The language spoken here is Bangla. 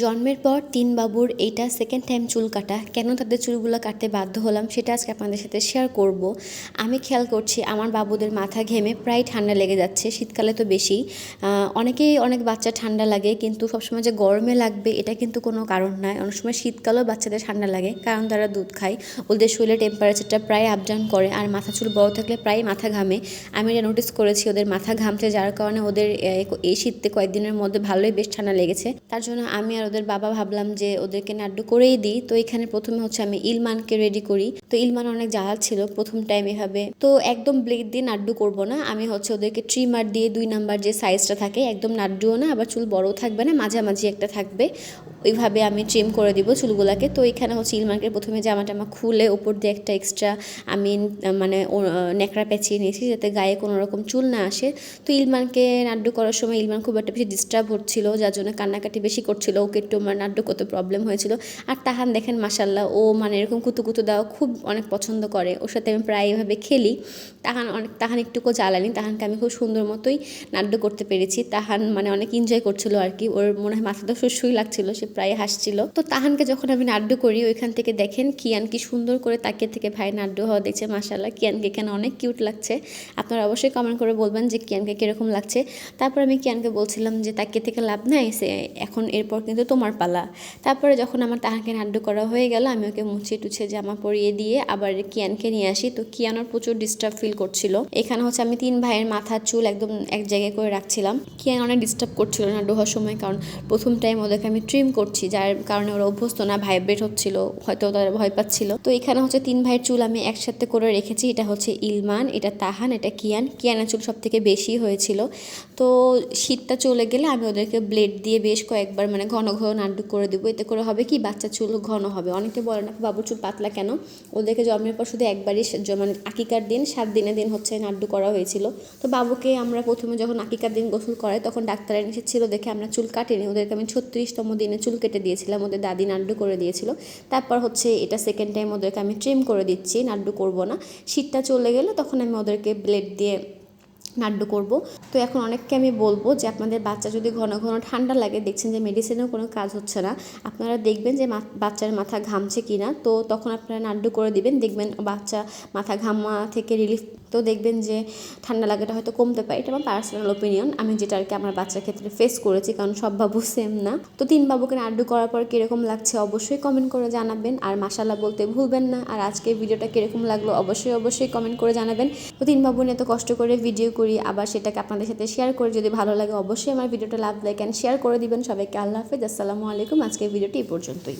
জন্মের পর তিন বাবুর এইটা সেকেন্ড টাইম চুল কাটা, কেন তাদের চুলগুলো কাটতে বাধ্য হলাম সেটা আজকে আপনাদের সাথে শেয়ার করব। আমি খেয়াল করছি আমার বাবুদের মাথা ঘেমে প্রায় ঠান্ডা লেগে যাচ্ছে, শীতকালে তো বেশি। অনেকেই অনেক বাচ্চা ঠান্ডা লাগে, কিন্তু সবসময় যে গরমে লাগবে এটা কিন্তু কোনো কারণ নয়। অনেক সময় শীতকালেও বাচ্চাদের ঠান্ডা লাগে, কারণ তারা দুধ খায়। ওদের শরীরে টেম্পারেচারটা প্রায় আপ ডাউন করে, আর মাথা চুল বড় থাকলে প্রায় মাথা ঘামে। আমি এটা নোটিস করেছি, ওদের মাথা ঘামছে, যার কারণে ওদের এই শীতে কয়েকদিনের মধ্যে ভালোই বেশ ঠান্ডা লেগেছে। তার জন্য আমি আর ওদের বাবা ভাবলাম যে ওদেরকে নাড্ডু করেই দিই। তো এখানে প্রথমে হচ্ছে আমি ইলমানকে রেডি করি। তো ইলমান অনেক জ্বালা ছিল প্রথম টাইম এভাবে তো একদম ব্লেড দিয়ে নাড্ডু করব না। আমি হচ্ছে ওদেরকে ট্রিমার দিয়ে দুই নাম্বার যে সাইজটা থাকে, একদম নাড্ডুও না, আবার চুল বড়ও থাকবে না, মাঝামাঝি একটা থাকবে। ওইভাবে আমি ট্রিম করে দিব চুলগুলাকে। তো এখানে হচ্ছে ইলমানকে প্রথমে জামা টামা খুলে ওপর দিয়ে একটা এক্সট্রা আমি মানে ন্যাকড়া পেঁচিয়ে নিয়েছি যাতে গায়ে কোনো রকম চুল না আসে। তো ইলমানকে নাড্ডু করার সময় ইলমান খুব একটা বেশি ডিস্টার্ব হচ্ছিল, যার জন্য কান্নাকাটি বেশি করছিল। ওকে একটু আমার নাড্ডু করতে প্রবলেম হয়েছিল। আর তাহান দেখেন মাসাল্লাহ ও মানে এরকম কুতু কুতু দেওয়া খুব অনেক পছন্দ করে। ওর সাথে আমি প্রায় এভাবে খেলি। তাহান অনেক, তাহান একটুকু জ্বালানি। তাহানকে আমি খুব সুন্দর মতোই নাড্ডু করতে পেরেছি। তাহান মানে অনেক এনজয় করছিল আর কি। ওর মনে হয় মাথাটা সুসুই লাগছিল, সে প্রায় হাসছিল। তো তাহানকে যখন আমি নাড্ডু করি, ওইখান থেকে দেখেন, কিয়ান কি সুন্দর করে তাকিয়ে থেকে ভাই নাড্ডু হওয়া দেখছে মাসাল্লাহ কিয়ানকে এখানে অনেক কিউট লাগছে। আপনারা অবশ্যই কমেন্ট করে বলবেন যে কিয়ানকে কীরকম লাগছে। তারপর আমি কিয়ানকে বলছিলাম যে তাকিয়ে থেকে লাভ নাই, সে এখন এরপর কিন্তু তোমার পালা। তারপরে যখন আমার তাহাকে নাড্ডু করা হয়ে গেল, আমি ওকে মুছে টুছে জামা পরিয়ে দিয়ে আবার কিয়ানকে নিয়ে আসি। তো কিয়ানোর প্রচুর ডিস্টার্ব ফিল করছিল। এখানে হচ্ছে আমি তিন ভাইয়ের মাথার চুল একদম এক জায়গায় করে রাখছিলাম। কিয়ান অনেক ডিস্টার্ব করছিল নাড্ডু হওয়ার সময় কারণ প্রথম টাইম ওদেরকে আমি ট্রিম করছি, যার কারণে ওরা অভ্যস্ত না ভাইব্রেট হচ্ছিল, হয়তো তারা ভয় পাচ্ছিল। তো এখানে হচ্ছে তিন ভাইয়ের চুল আমি একসাথে করে রেখেছি। এটা হচ্ছে ইলমান, এটা তাহান, এটা কিয়ান। কিয়ানের চুল সব থেকে বেশি হয়েছিল। তো শীতটা চলে গেলে আমি ওদেরকে ব্লেড দিয়ে বেশ কয়েকবার মানে ঘন ঘন নাড্ডু করে দেবো, এতে করে হবে কি বাচ্চা চুল ঘন হবে। অনেকে বলে না বাবুর চুল পাতলা কেন? ওদেরকে জন্মের পর শুধু একবারই মানে আকিকার দিন, সাত দিনের দিন হচ্ছে নাড্ডু করা হয়েছিল। তো বাবুকে আমরা প্রথমে যখন আকিকার দিন গোসল করাই, তখন ডাক্তারের নিষেধ ছিল দেখে আমরা চুল কাটিনি। ওদেরকে আমি ছত্রিশতম দিনে চুল কেটে দিয়েছিলাম, ওদের দাদি নাড্ডু করে দিয়েছিল। তারপর হচ্ছে এটা সেকেন্ড টাইম ওদেরকে আমি ট্রিম করে দিচ্ছি নাড্ডু করব না। শীতটা চলে গেলে তখন আমি ওদেরকে ব্লেড দিয়ে নাড্ডু করব। তো এখন অনেককে আমি বলব যে আপনাদের বাচ্চা যদি ঘন ঘন ঠান্ডা লাগে, দেখছেন যে মেডিসিনেও কোনো কাজ হচ্ছে না, আপনারা দেখবেন যে বাচ্চার মাথা ঘামছে কি না তো তখন আপনারা নাড্ডু করে দিবেন, দেখবেন বাচ্চা মাথা ঘামা থেকে রিলিফ তো দেখবেন যে ঠান্ডা লাগাটা হয়তো কমতে পারে। এটা আমার পার্সোনাল ওপিনিয়ন আমি যেটা আর কি আমার বাচ্চার ক্ষেত্রে ফেস করেছি, কারণ সব বাবু সেম না। তো তিন বাবুকে আড্ডু করার পর কীরকম লাগছে অবশ্যই কমেন্ট করে জানাবেন। আর মাসাল্লাহ বলতে ভুলবেন না। আর আজকের ভিডিওটা কীরকম লাগল অবশ্যই অবশ্যই কমেন্ট করে জানাবেন। তো তিন বাবু নিয়ে এত কষ্ট করে ভিডিও করি, আবার সেটাকে আপনাদের সাথে শেয়ার করে। যদি ভালো লাগে অবশ্যই আমার ভিডিওটা লাভ লাইক অ্যান্ড শেয়ার করে দিবেন সবাইকে। আল্লাহ হাফেজ। আসসালামু আলাইকুম। আজকের ভিডিওটি এই পর্যন্তই।